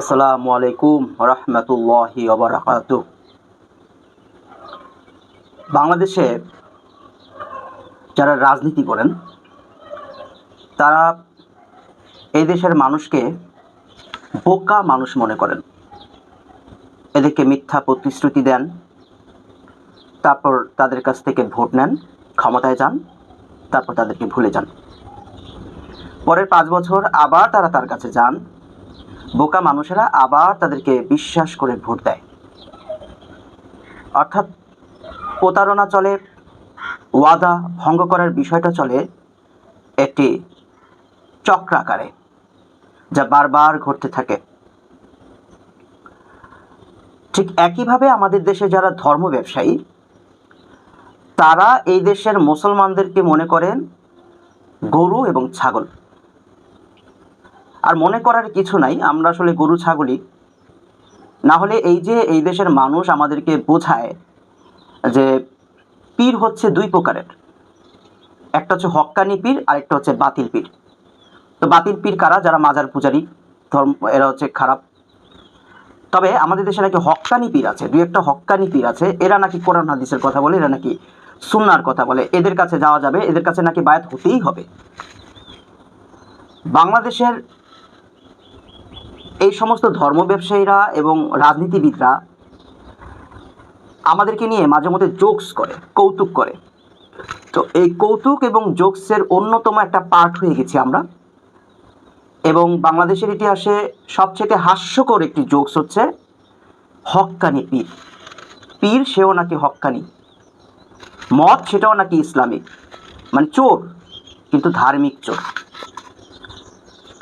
আসসালামু আলাইকুম রহমতুল্লাহি বাংলাদেশে যারা রাজনীতি করেন, তারা দেশের মানুষকে বোকা মানুষ মনে করেন। এদেরকে মিথ্যা প্রতিশ্রুতি দেন, তারপর তাদের কাছ থেকে ভোট নেন, ক্ষমতায় যান, তারপর তাদেরকে ভুলে যান। পরের পাঁচ বছর আবার তারা তার কাছে যান বোকা মানুষেরা আবার তাদেরকে বিশ্বাস করে ভোট দেয়। অর্থাৎ প্রতারণা চলে, ওয়াদা ভঙ্গ করার বিষয়টা চলে একটি চক্রাকারে যা বারবার ঘটতে থাকে। ঠিক একইভাবে আমাদের দেশে যারা ধর্ম ব্যবসায়ী, তারা এই দেশের মুসলমানদেরকে মনে করেন গরু এবং ছাগল। আর মনে করার কিছু নাই, আমরা আসলে গরু ছাগলই না হলে এই যে এই দেশের মানুষ আমাদেরকে বোঝায় যে পীর হচ্ছে দুই প্রকারের। একটা হচ্ছে হক্কানি পীর আর একটা হচ্ছে বাতিল পীর। তো বাতিল পীর কারা? যারা মাজার পূজারি, ধর্ম, এরা হচ্ছে খারাপ। তবে আমাদের দেশে নাকি হক্কানি পীর আছে, দুই একটা হক্কানি পীর আছে। এরা নাকি কোরআন, হাদিসের কথা বলে, এরা নাকি সুন্নার কথা বলে। এদের কাছে যাওয়া যাবে, এদের কাছে নাকি বায়াত হতেই হবে। বাংলাদেশের এই সমস্ত ধর্ম ব্যবসায়ীরা এবং রাজনীতিবিদরা আমাদেরকে নিয়ে মাঝে মধ্যে জোকস করে, কৌতুক করে। তো এই কৌতুক এবং জোকসের অন্যতম একটা পার্ট হয়ে গেছি আমরা। এবং বাংলাদেশের ইতিহাসে সবচেয়ে হাস্যকর একটি জোকস হচ্ছে, হক্কানি পীর। পীর সেও নাকি হক্কানি। মদ সেটাও নাকি ইসলামিক। মানে চোর, কিন্তু ধার্মিক চোর।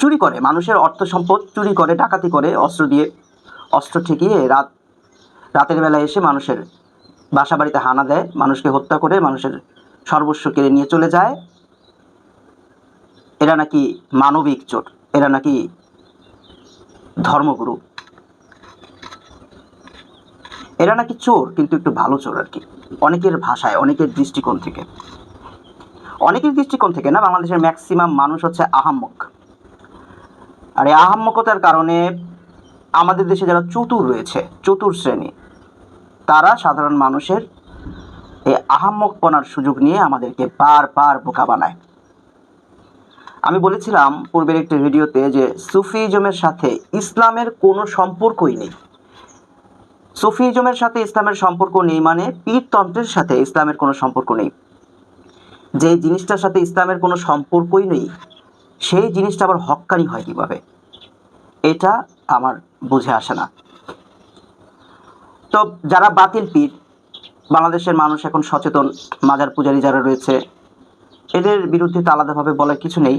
চুরি করে, মানুষের অর্থ সম্পদ চুরি করে, ডাকাতি করে, অস্ত্র দিয়ে, অস্ত্র ঠেকিয়ে রাত, রাতের বেলা এসে মানুষের বাসা বাড়িতে হানা দেয়, মানুষকে হত্যা করে, মানুষের সর্বস্ব কেড়ে নিয়ে চলে যায়। এরা নাকি মানবিক চোর, এরা নাকি ধর্মগুরু। এরা নাকি চোর, কিন্তু একটু ভালো চোর আর কি। অনেকের ভাষায়, অনেকের দৃষ্টিকোণ থেকে। অনেকের দৃষ্টিকোণ থেকে না, বাংলাদেশের ম্যাক্সিমাম মানুষ হচ্ছে আহাম্মক। আর এই আহাম্মকতার কারণে আমাদের দেশে যারা চতুর রয়েছে, চতুর শ্রেণি, তারা সাধারণ মানুষের এই আহাম্মকপনার সুযোগ নিয়ে আমাদেরকে বারবার বোকা বানায়। আমি বলেছিলাম পূর্বের একটি ভিডিওতে যে সুফিজমের সাথে ইসলামের কোনো সম্পর্কই নেই। সুফিজমের সাথে ইসলামের সম্পর্ক নেই মানে পীরতন্ত্রের সাথে ইসলামের কোনো সম্পর্ক নেই। যে জিনিসটার সাথে ইসলামের কোনো সম্পর্কই নেই, সেই জিনিসটা আবার হক্কানি হয় কীভাবে? এটা আমার বুঝে আসে না। তো যারা বাতিল পীর, বাংলাদেশের মানুষ এখন সচেতন, মাজার পূজারী যারা রয়েছে, এদের বিরুদ্ধে তো আলাদাভাবে বলার কিছু নেই।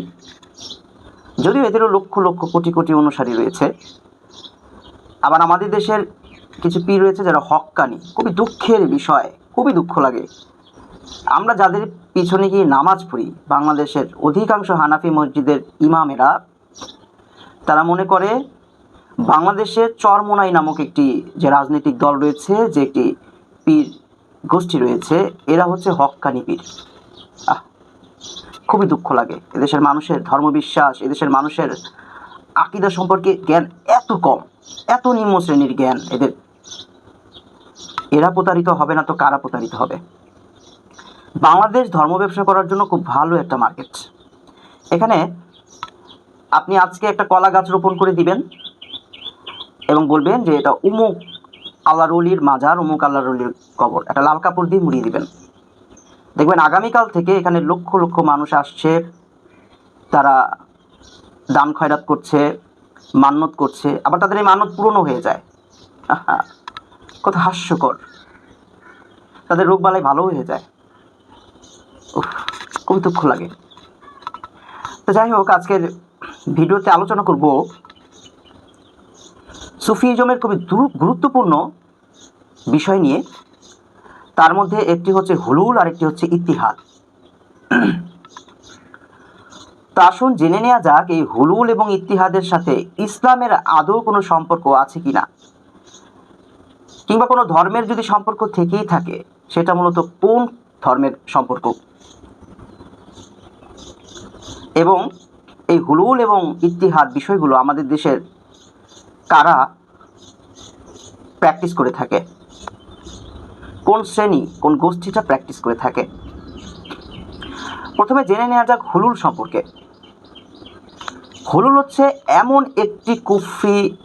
যদিও এদেরও লক্ষ লক্ষ কোটি কোটি অনুসারী রয়েছে। আবার আমাদের দেশের কিছু পীর রয়েছে যারা হক্কানি খুবই দুঃখের বিষয়, খুবই দুঃখ লাগে। আমরা যাদের পিছনে গিয়ে নামাজ পড়ি, বাংলাদেশের অধিকাংশ হানাফি মসজিদের ইমামেরা তারা মনে করে বাংলাদেশে চরমোনাই নামক একটি যে রাজনৈতিক দল রয়েছে, যে একটি পীর গোষ্ঠী রয়েছে, এরা হচ্ছে হক্কানি পীর। আহ, খুবই দুঃখ লাগে। এদেশের মানুষের ধর্মবিশ্বাস, এদেশের মানুষের আকিদা সম্পর্কে জ্ঞান এত কম, এত নিম্ন শ্রেণির জ্ঞান এদের। এরা প্রতারিত হবে না তো কারা প্রতারিত হবে? বাংলাদেশ ধর্ম ব্যবসা করার জন্য খুব ভালো একটা মার্কেট। এখানে আপনি আজকে একটা কলা গাছ রোপণ করে দিবেন এবং বলবেন যে এটা উমুক আল্লাহ রলির মাজার, উমুক আল্লাহ রলির কবর। একটা লাল কাপড় দিয়ে মুড়িয়ে দিবেন। দেখবেন আগামীকাল থেকে এখানে লক্ষ লক্ষ মানুষ আসছে, তারা দান খয়রাত করছে মান্যত করছে, আবার তাদের এই মান্যত পূরণও হয়ে যায়। কত হাস্যকর। তাদের রোগ বালাই ভালো হয়ে যায়। খুবই দুঃখ লাগে। তো যাই হোক, আজকের ভিডিওতে আলোচনা করব সুফিজমের খুবই গুরুত্বপূর্ণ বিষয় নিয়ে। তার মধ্যে একটি হচ্ছে হুলুল আর একটি হচ্ছে ইতিহাদ। তো আসুন জেনে নেওয়া যাক এই হুলুল এবং ইতিহাদের সাথে ইসলামের আদৌ কোনো সম্পর্ক আছে কিনা। কিংবা কোনো ধর্মের যদি সম্পর্ক থেকেই থাকে, সেটা মূলত কোন ধর্মের সম্পর্ক? এবং এই হুলুল এবং ইতিহাদ বিষয়গুলো আমাদের দেশের কারা প্র্যাকটিস করে থাকে? কোন শ্রেণি, কোন গোষ্ঠীটা প্র্যাকটিস করে থাকে? প্রথমে জেনে নেওয়া যাক হুলুল সম্পর্কে। হুলুল হচ্ছে এমন একটি কুফরি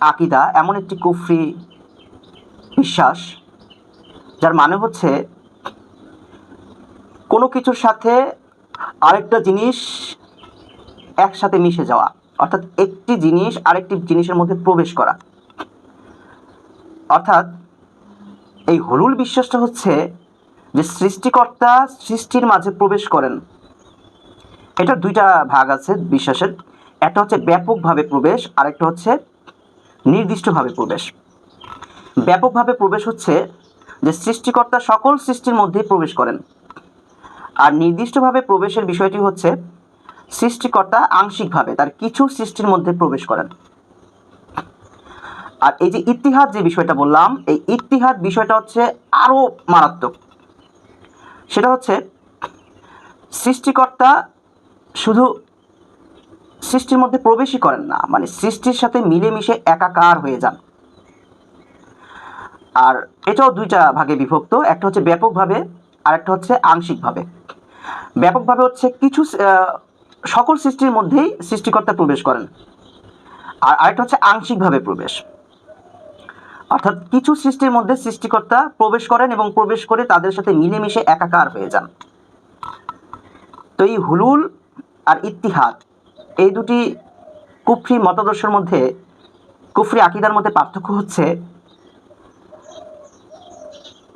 আকিদা, এমন একটি কুফরি বিশ্বাস, যার মানে হচ্ছে কোনো কিছুর সাথে আরেকটা জিনিস একসাথে মিশে যাওয়া, অর্থাৎ একটি জিনিস আরেকটি জিনিসের মধ্যে প্রবেশ করা। অর্থাৎ এই হলুল বিশ্বাসটা হচ্ছে যে সৃষ্টিকর্তা সৃষ্টির মাঝে প্রবেশ করেন। এটার দুইটা ভাগ আছে বিশ্বাসের। একটা হচ্ছে ব্যাপকভাবে প্রবেশ, আরেকটা হচ্ছে নির্দিষ্টভাবে প্রবেশ। ব্যাপকভাবে প্রবেশ হচ্ছে যে সৃষ্টিকর্তা সকল সৃষ্টির মধ্যে প্রবেশ করেন। আর নির্দিষ্টভাবে প্রবেশের বিষয়টি হচ্ছে সৃষ্টিকর্তা আংশিকভাবে তার কিছু সৃষ্টির মধ্যে প্রবেশ করেন। আর এই যে ইতিহাদ যে বিষয়টা বললাম, এই ইতিহাদ বিষয়টা হচ্ছে আরও মারাত্মক। সেটা হচ্ছে সৃষ্টিকর্তা শুধু সৃষ্টির মধ্যে প্রবেশই করেন না মানে সৃষ্টির সাথে মিলেমিশে একাকার হয়ে যান। আর এটাও দুইটা ভাগে বিভক্ত, একটা হচ্ছে ব্যাপকভাবে আর একটা হচ্ছে আংশিকভাবে। ব্যাপকভাবে হচ্ছে কিছু সকল সৃষ্টির মধ্যেই সৃষ্টিকর্তা প্রবেশ করেন। আর আরেকটা হচ্ছে আংশিকভাবে প্রবেশ। অর্থাৎ কিছু সৃষ্টির মধ্যে সৃষ্টিকর্তা প্রবেশ করেন এবং প্রবেশ করে তাদের সাথে মিলেমিশে একাকার হয়ে যান। তো এই হুলুল আর ইত্তিহাদ, এই দুটি কুফরি মতাদর্শের মধ্যে, কুফরি আকিদার মধ্যে পার্থক্য হচ্ছে,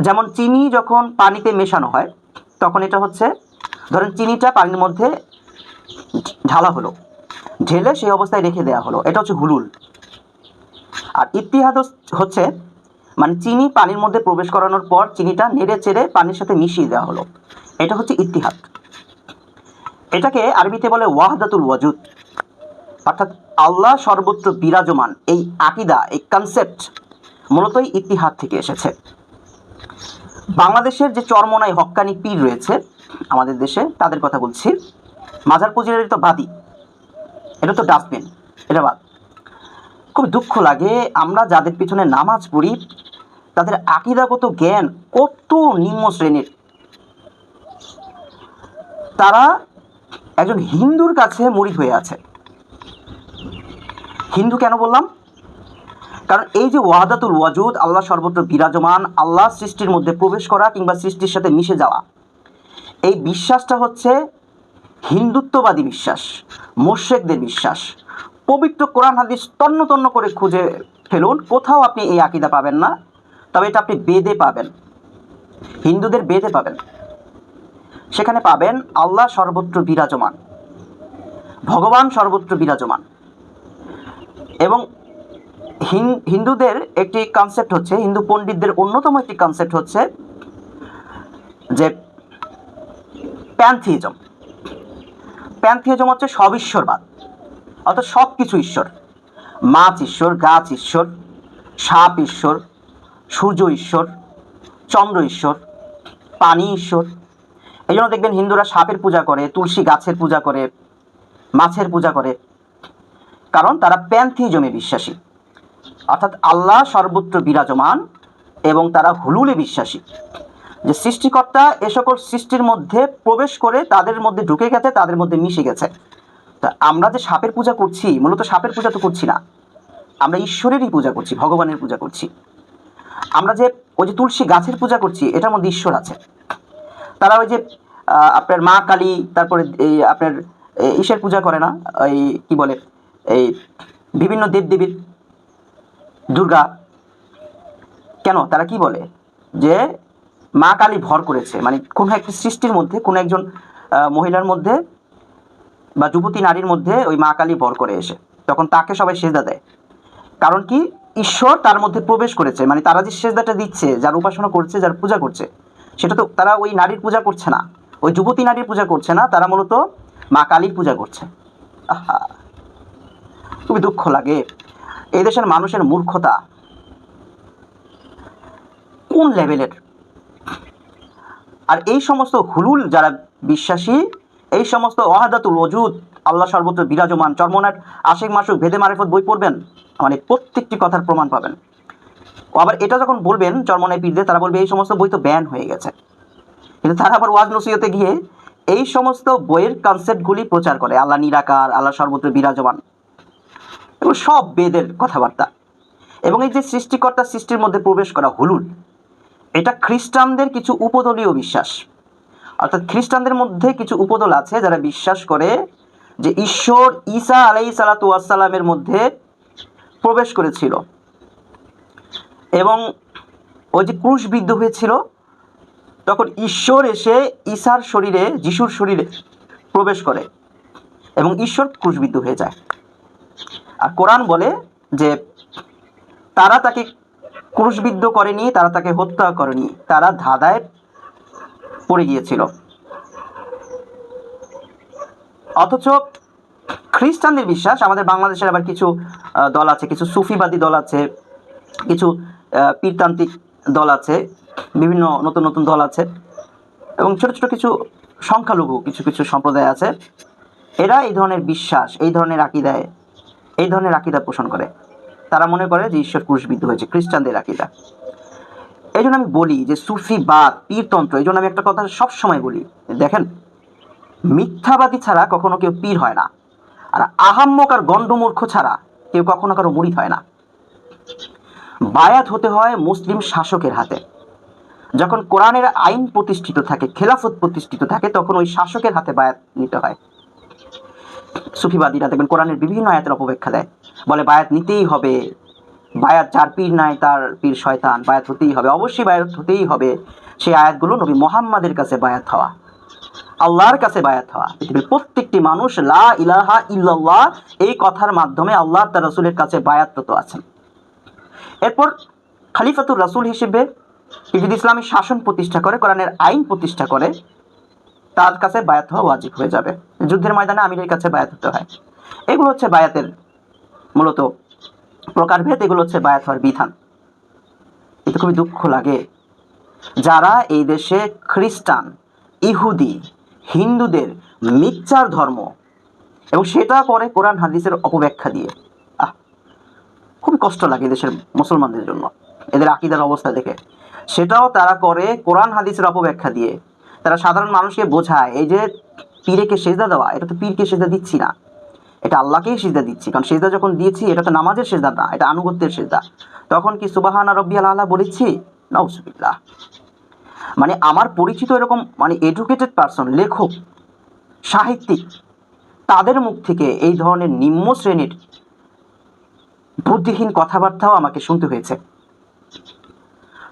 যেমন চিনি যখন পানিতে মেশানো হয়, তখন এটা হচ্ছে, ধরেন চিনিটা পানির মধ্যে ঢালা হলো। ঢেলে সেই অবস্থায় রেখে দেওয়া হলো। এটা হচ্ছে হুলুল। আর ইতিহাদ হচ্ছে মানে চিনি পানির মধ্যে প্রবেশ করানোর পর চিনিটা নেড়ে চেড়ে পানির সাথে মিশিয়ে দেওয়া হলো। এটা হচ্ছে ইতিহাদ এটাকে আরবিতে বলে ওয়াহদাতুল ওয়াজুদ। অর্থাৎ আল্লাহ সর্বত্র বিরাজমান। এই আকিদা, এই কনসেপ্ট মূলতই ইতিহাদ থেকে এসেছে। বাংলাদেশের যে চরমনাই হক্কানি পীর রয়েছে আমাদের দেশে, তাদের কথা বলছি। মাজার পুজিরের তো বাদী। এটা তো ডাস্টবিন এটা বাদ। খুব দুঃখ লাগে আমরা যাদের পিছনে নামাজ পড়ি, তাদের আকিদাগত জ্ঞান কত নিম্ন শ্রেণির। তারা একজন হিন্দুর কাছে মুড়ি হয়ে আছে। হিন্দু কেন বললাম? কারণ এই যে ওয়াদাতুল ওয়াজুদ, আল্লাহ সর্বত্র বিরাজমান, আল্লাহ সৃষ্টির মধ্যে প্রবেশ করা কিংবা সৃষ্টির সাথে মিশে যাওয়া, এই বিশ্বাসটা হচ্ছে হিন্দুত্ববাদী বিশ্বাস, মোর্শেকদের বিশ্বাস। পবিত্র কোরআন হাদিস তন্ন তন্ন করে খুঁজে ফেলুন, কোথাও আপনি এই আকিদা পাবেন না, তবে এটা আপনি বেদে পাবেন। হিন্দুদের বেদে পাবেন। সেখানে পাবেন, আল্লাহ সর্বত্র বিরাজমান। ভগবান সর্বত্র বিরাজমান। এবং হিন্দুদের একটি কনসেপ্ট হচ্ছে, হিন্দু পণ্ডিতদের অন্যতম একটি কনসেপ্ট হচ্ছে যে প্যান্থিজম প্যান্থিজম হচ্ছে সব ঈশ্বরবাদ অর্থাৎ সব কিছু ঈশ্বর। মাছ ঈশ্বর, গাছ ঈশ্বর, সাপ ঈশ্বর, সূর্য ঈশ্বর, চন্দ্র ঈশ্বর, পানি ঈশ্বর। এই জন্য দেখবেন হিন্দুরা সাপের পূজা করে, তুলসী গাছের পূজা করে, মাছের পূজা করে। কারণ তারা প্যান্থিজমে বিশ্বাসী। অর্থাৎ আল্লাহ সর্বত্র বিরাজমান এবং তারা হুলুলে বিশ্বাসী। যে সৃষ্টিকর্তা এ সকল সৃষ্টির মধ্যে প্রবেশ করে তাদের মধ্যে ঢুকে গেছে, তাদের মধ্যে মিশে গেছে। তা আমরা যে সাপের পূজা করছি, মূলত সাপের পূজা তো করছি না। আমরা ঈশ্বরেরই পূজা করছি, ভগবানের পূজা করছি। আমরা যে ওই যে তুলসী গাছের পূজা করছি, এটার মধ্যে ঈশ্বর আছে। তারা ওই যে আপনার মা কালী, তারপরে এই আপনার ইসের পূজা করে না, এই কি বলে, এই বিভিন্ন দেবদেবীর দুর্গা। কেন? তারা কি বলে? যে মা কালী ভর করেছে। মানে কোনো একটি সৃষ্টির মধ্যে, কোনো একজন মহিলার মধ্যে বা যুবতী নারীর মধ্যে ওই মা কালী ভর করে এসে। তখন তাকে সবাই সেজদা দেয়। কারণ কি? ঈশ্বর তার মধ্যে প্রবেশ করেছে। মানে তারা যে সেজদাটা দিচ্ছে, যার উপাসনা করছে, যার পূজা করছে, সেটা তো তারা ওই নারীর পূজা করছে না। ওই যুবতী নারীর পূজা করছে না, তারা মূলত মা কালীর পূজা করছে। আহা! খুবই দুঃখ লাগে। এই দেশের মানুষের মূর্খতা কোন লেভেলের? আর এই সমস্ত হুলুল যারা বিশ্বাসী, এই সমস্ত অহাদাতুল ওজুদ, আল্লাহ সর্বত্র বিরাজমান। চর্মনাট আশেক মাসুক ভেদে মারেফত বই পড়বেন মানে প্রত্যেকটি কথার প্রমাণ পাবেন। আবার এটা যখন বলবেন চর্মনায় পীরদের, তারা বলবে এই সমস্ত বই তো ব্যান হয়ে গেছে। কিন্তু তারা আবার ওয়াজ নসিহতে গিয়ে এই সমস্ত বইয়ের কনসেপ্টগুলি প্রচার করে, আল্লাহ নিরাকার, আল্লাহ সর্বত্র বিরাজমান। এবং সব বেদের কথাবার্তা। এবং এই যে সৃষ্টিকর্তা সৃষ্টির মধ্যে প্রবেশ করা হুলুল এটা খ্রিস্টানদের কিছু উপদলীয় বিশ্বাস। অর্থাৎ খ্রিস্টানদের মধ্যে কিছু উপদল আছে যারা বিশ্বাস করে যে ঈশ্বর ঈসা আলাই সালাতু আসসালামের মধ্যে প্রবেশ করেছিল। এবং ওই যে ক্রুশবিদ্ধ হয়েছিল, তখন ঈশ্বর এসে ঈশার শরীরে, যিশুর শরীরে প্রবেশ করে এবং ঈশ্বর ক্রুশবিদ্ধ হয়ে যায়। আর কোরআন বলে যে তারা তাকে ক্রুশবিদ্ধ করেনি, তারা তাকে হত্যা করেনি, তারা ধাঁধায় পড়ে গিয়েছিল। অথচ খ্রিস্টানদের বিশ্বাস, আমাদের বাংলাদেশের আবার কিছু দল আছে, কিছু সুফিবাদী দল আছে, কিছু পীরতান্ত্রিক দল আছে, বিভিন্ন নতুন নতুন দল আছে, এবং ছোট ছোট কিছু সংখ্যালঘু, কিছু কিছু সম্প্রদায় আছে, এরা এই ধরনের বিশ্বাস, এই ধরনের আকিদায়, এই ধরনের আকিদা পোষণ করে। তারা মনে করে যে ঈশ্বর ক্রুশবিদ্ধ হয়েছে, খ্রিস্টানদের আকিদা। এই জন্য আমি বলি যে সুফিবাদ পীরতন্ত্র এই জন্য আমি একটা কথা সবসময় বলি, দেখেন, মিথ্যাবাদী ছাড়া কখনো কেউ পীর হয় না। আর আহাম্মক আর গণ্ডমূর্খ ছাড়া কেউ কখনো কারও মুরিদ হয় না। বায়াত হতে হয় মুসলিম শাসকের হাতে। যখন কোরআনের আইন প্রতিষ্ঠিত থাকে, খেলাফত প্রতিষ্ঠিত থাকে, তখন ওই শাসকের হাতে বায়াত নিতে হয়। সুফিবাদীরা দেখবেন কোরআনের বিভিন্ন আয়াতের অপব্যাখ্যা দেয়। বলে, বায়াত নিতেই হবে। বায়াত যার পীর নাই, তার পীর শয়তান। বায়াত হতেই হবে। অবশ্যই বায়াত হতেই হবে। সেই আয়াতগুলো নবী মোহাম্মদের কাছে বায়াত হওয়া। আল্লাহর কাছে বায়াত হওয়া। পৃথিবীর প্রত্যেকটি মানুষ, লা ইলাহা ইল্লাল্লাহ, এই কথার মাধ্যমে আল্লাহ তার রসুলের কাছে বায়াতরত আছেন। এরপর খালিফাতুর রাসূল হিসেবে যদি ইসলামী শাসন প্রতিষ্ঠা করে, কোরআনের আইন প্রতিষ্ঠা করে, তার কাছে বায়াত হওয়া ওয়াজিব হয়ে যাবে। যুদ্ধের ময়দানে আমিরের কাছে বায়াত হতে হয়। এগুলো হচ্ছে বায়াতের মূলত প্রকারভেদ এগুলো হচ্ছে বায়াত হওয়ার বিধান। এতে খুবই দুঃখ লাগে। যারা এই দেশে খ্রিস্টান, ইহুদি, হিন্দুদের মিক্সচার ধর্ম এবং সেটা করে কোরআন হাদিসের অপব্যাখ্যা দিয়ে, আহ, খুবই কষ্ট লাগে দেশের মুসলমানদের জন্য, এদের আকিদার অবস্থা দেখে। সেটাও তারা করে কোরআন হাদিসের অপব্যাখ্যা দিয়ে। তারা সাধারণ মানুষকে বোঝায়, এই যে পীরেকে সেজদা দেওয়া, এটা তো পীরকে সেজদা দিচ্ছি না। এটা আল্লাহকেই সেজদা দিচ্ছি। কারণ সেজদা যখন দিয়েছি, এটা তো নামাজের সেজদা না, এটা আনুগত্যের সেজদা। তখন কি সুবাহানা রব্বি আল্লাহ বলেছি? নওসুবিল্লাহ মানে আমার পরিচিত এরকম মানে এডুকেটেড পারসন লেখক, সাহিত্যিক, তাদের মুখ থেকে এই ধরনের নিম্ন শ্রেণির বুদ্ধিহীন কথাবার্তাও আমাকে শুনতে হয়েছে।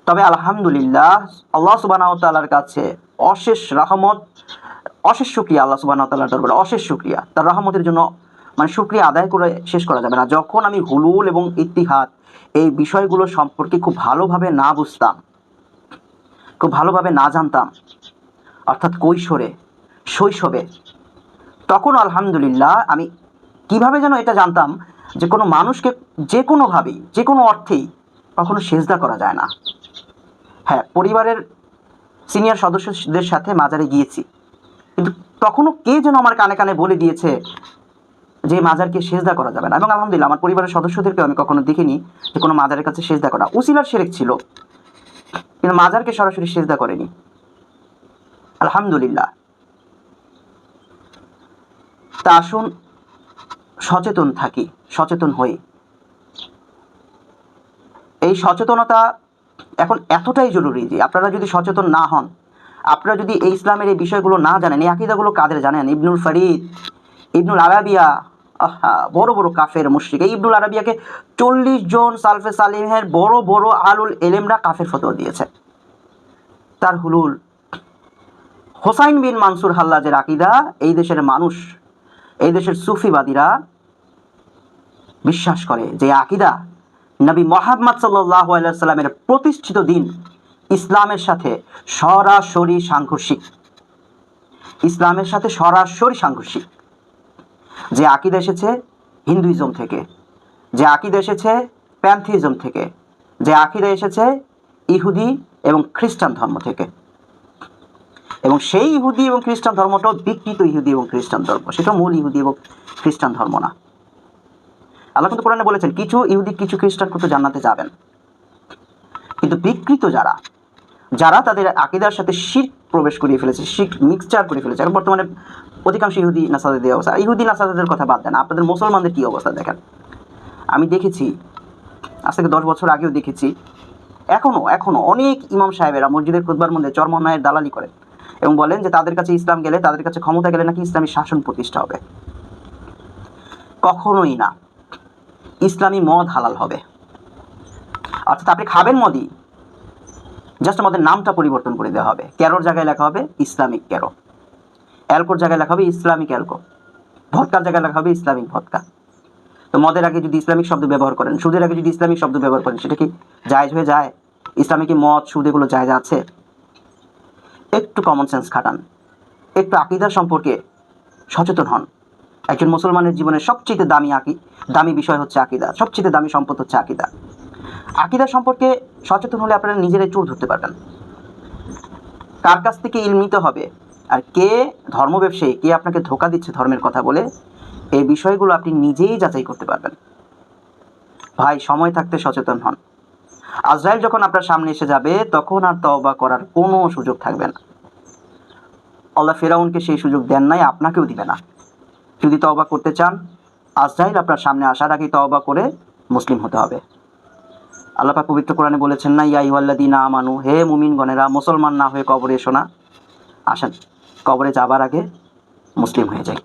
তবে আলহামদুলিল্লাহ, আল্লাহ সুবাহ তাল্লার কাছে অশেষ রহমত, অশেষ শুক্রিয়া আল্লাহ সুবাহ তাল্লার দরবারে, অশেষ শুক্রিয়া। তার রহমতের জন্য মানে শুক্রিয়া আদায় করে শেষ করা যাবে না। যখন আমি হুলুল এবং ইতিহাদ এই বিষয়গুলো সম্পর্কে খুব ভালোভাবে না বুঝতাম, খুব ভালোভাবে না জানতাম, অর্থাৎ কৈশোরে, শৈশবে, তখন আলহামদুলিল্লাহ আমি কীভাবে যেন এটা জানতাম যে কোনো মানুষকে যে কোনোভাবেই, যে কোনো অর্থেই কখনো সেজদা করা যায় না। হ্যাঁ পরিবারের সিনিয়র সদস্যদের সাথে মাজারে গিয়েছি। কিন্তু তখনও কে যেন আমার কানে কানে বলে দিয়েছে যে মাজারকে সেজদা করা যাবে না। এবং আলহামদুলিল্লাহ আমার পরিবারের সদস্যদেরকেও আমি কখনো দেখিনি যে কোনো মাজারের কাছে সেজদা করা। উসিলার সেরেক ছিল, কিন্তু মাজারকে সরাসরি সেজদা করেনি। আলহামদুলিল্লাহ। তা আসুন, সচেতন থাকি, সচেতন হই। এই সচেতনতা এখন এতটাই জরুরি যে আপনারা যদি সচেতন না হন, আপনারা যদি এই ইসলামের এই বিষয়গুলো না জানেন, এই আকিদাগুলো কাদের জানেন? ইবনুল ফরিদ, ইবনুল আরাবিয়া বড় বড় কাফের মুশ্রিক। এই ইবনুল আরাবিয়াকে চল্লিশ জন সালফে সালিমের বড় বড় আলুল এলেমরা কাফের ফতোয়া দিয়েছে। তার হুলুল হোসাইন বিন মানসুর হাল্লাজের আকিদা, এই দেশের মানুষ, এই দেশের সুফিবাদীরা বিশ্বাস করে যে আকিদা নবী মোহাম্মদ সাল্লাহ সাল্লামের প্রতিষ্ঠিত দিন ইসলামের সাথে সরাসরি সাংঘর্ষিক। ইসলামের সাথে সরাসরি সাংঘর্ষিক। যে আকিদ এসেছে হিন্দুইজম থেকে, যে আকিদ এসেছে প্যান্থিজম থেকে, যে আকিদা এসেছে ইহুদি এবং খ্রিস্টান ধর্ম থেকে। এবং সেই ইহুদি এবং খ্রিস্টান ধর্মটাও বিকৃত ইহুদি এবং খ্রিস্টান ধর্ম। সেটা মূল ইহুদি এবং খ্রিস্টান ধর্ম না। আল্লাহ কিন্তু কোরআনে বলেছেন, কিছু ইহুদি, কিছু খ্রিস্টান কিন্তু জান্নাতে যাবেন। কিন্তু বিকৃত যারা যারা তাদের আকিদার সাথে শির প্রবেশ করিয়ে ফেলেছে শিখ মিক্সচার করে ফেলেছে। এখন বর্তমানে অধিকাংশ ইহুদি নাসাদের অবস্থা। ইহুদি নাসাদের কথা বাদ দেন। আপনাদের মুসলমানদের কী অবস্থা দেখেন? আমি দেখেছি, আজ থেকে দশ বছর আগেও দেখেছি এখনও এখনও অনেক ইমাম সাহেবেরা মসজিদের খুদবার মধ্যে চরমন্যায়ের দালালি করেন এবং বলেন যে তাদের কাছে ইসলাম গেলে, তাদের কাছে ক্ষমতা গেলে নাকি ইসলামী শাসন প্রতিষ্ঠা হবে। কখনোই না। ইসলামী মদ হালাল হবে। অর্থাৎ আপনি খাবেন মদই জাস্ট আমাদের নামটা পরিবর্তন করে দেওয়া হবে। ক্যারোর জায়গায় লেখা হবে ইসলামিক ক্যারো। অ্যালকোর জায়গায় লেখা হবে ইসলামিক অ্যালকো। ভটকার জায়গায় লেখা হবে ইসলামিক ভটকা তো মদের আগে যদি ইসলামিক শব্দ ব্যবহার করেন, সুদের আগে যদি ইসলামিক শব্দ ব্যবহার করেন, সেটা কি জায়েজ হয়ে যায়? ইসলামে কি মদ, সুদ এগুলো জায়গা আছে? একটু কমন সেন্স খাটান। একটু আকিদার সম্পর্কে সচেতন হন। একজন মুসলমানের জীবনের সবচেয়ে দামি আকি, দামি বিষয় হচ্ছে আকিদা। সবচেয়ে দামি সম্পদ হচ্ছে আকিদা। আকিদা সম্পর্কে সচেতন হলে আপনারা নিজেরাই চোর ধরতে পারবেন। কার কাছ থেকে নিতে হবে আর কে ধর্ম ব্যবসায়ী, কে আপনাকে ধোকা দিচ্ছে ধর্মের কথা বলে, এই বিষয়গুলো আপনি নিজেই যাচাই করতে পারবেন। ভাই, সময় থাকতে সচেতন হন। আজরাইল যখন আপনার সামনে এসে যাবে, তখন আর তওবা করার কোনো সুযোগ থাকবে না। আল্লাহ ফেরাউনকে সেই সুযোগ দেন নাই, আপনাকেও দিবে না। যদি তওবা করতে চান, আজরাইল আপনার সামনে আসার আগেই তওবা করে মুসলিম হতে হবে। আল্লাহ পাক পবিত্র কোরআনে বলেছেন, না ইয়া না মানু হে মুমিন গণেরা মুসলমান না হয়ে কবরে এসো না আসেন, কবরে যাবার আগে মুসলিম হয়ে যাই।